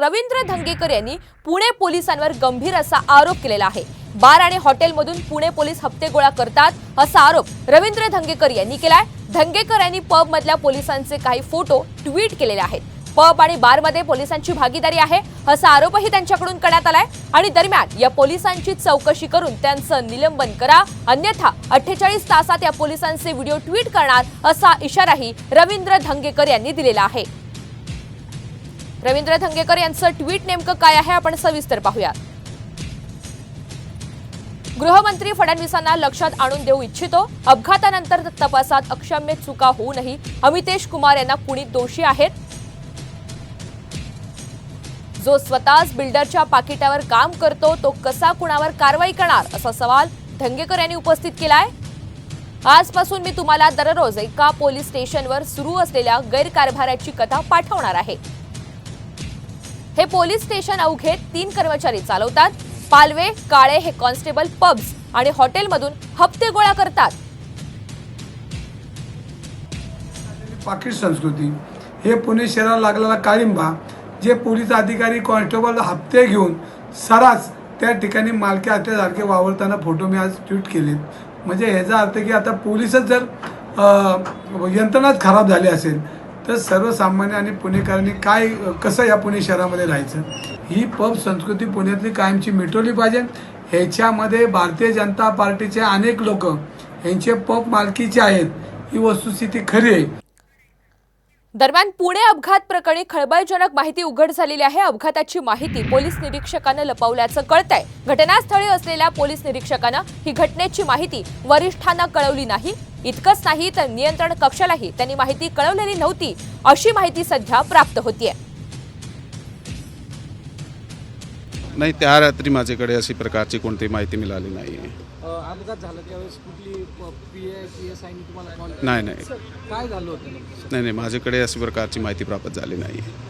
रवींद्र धंगेकर यांनी पुणे पोलिसांवर गंभीर असा आरोप केलेला आहे. बार आणि हॉटेलमधून पुणे पोलीस हप्ते गोळा करतात असा आरोप रवींद्र धंगेकर यांनी केलाय. धंगेकर यांनी पब मधल्या पोलिसांचे काही फोटो ट्विट केलेले आहेत. पब आणि बारमध्ये पोलिसांची भागीदारी आहे असा आरोपही त्यांच्याकडून करण्यात आलाय आणि दरम्यान या पोलिसांची चौकशी करून त्यांचं निलंबन करा. अन्यथा अठ्ठेचाळीस तासात या पोलिसांचे व्हिडिओ ट्विट करणार असा इशाराही रवींद्र धंगेकर यांनी दिलेला आहे. रवींद्र धंगेकर यांचं ट्विट नेमकं काय आहे? आपण सविस्तर पाहूया गृहमंत्री फडणवीसांना लक्षात आणून देऊ इच्छितो. अपघातानंतर तपासात अक्षम्य चुका होऊनही अमितेश कुमार यांना कुणी दोषी आहेत? जो स्वतःच बिल्डरच्या पाकिटावर काम करतो तो कसा कुणावर कारवाई करणार? असा सवाल धंगेकर यांनी उपस्थित केलाय. आजपासून मी तुम्हाला दररोज एका पोलीस स्टेशनवर सुरू असलेल्या गैरकारभाराची कथा पाठवणार आहे. हे पोलीस स्टेशन अवघे तीन कर्मचारी चालवतात. पालवे काळे हे कॉन्स्टेबल पब्स आणि हॉटेलमधून हप्ते गोळा करतात. पाकिट संस्कृती. हे पुणे शहराला लागलेला काळिंबा जे पोलीस अधिकारी कॉन्स्टेबल हप्ते घेऊन सरास त्या ठिकाणी मालकी असल्यासारखे वावरताना फोटो मी आज ट्विट केलेत. म्हणजे ह्याचा अर्थ की आता पोलीसच जर यंत्रणाच खराब झाली असेल तर सर्वसामान्य आणि पुणेकरांनी काय कसं या पुणे शहरामध्ये राहायचं? ही पब संस्कृती पुण्यातली कायमची मिटवली पाहिजे. ह्याच्यामध्ये भारतीय जनता पार्टीचे अनेक लोक यांचे पब मालकीचे आहेत. ही वस्तुस्थिती खरी आहे. दरम्यान पुणे अपघात प्रकरणी खळबळजनक माहिती उघड झालेली आहे. अपघाताची माहिती पोलीस निरीक्षकानं लपवल्याचं कळतंय. घटनास्थळी असलेल्या पोलीस निरीक्षकानं ही घटनेची माहिती वरिष्ठांना कळवली नाही. इतकंच नाही तर नियंत्रण कक्षालाही त्यांनी माहिती कळवलेली नव्हती अशी माहिती सध्या प्राप्त होतीये. नाही त्या रात्री माझ्याकडे अशी प्रकारची कोणतीही माहिती मिळाली नाही. आहे अ, अपघात झाला त्यावेळेस कुठली पी आय पी एस आयने तुम्हाला कॉल? नाही नाही. काय झालं होतं नेमकं? नाही नाही माझ्याकडे अशी प्रकारची माहिती प्राप्त झाली नाही. आहे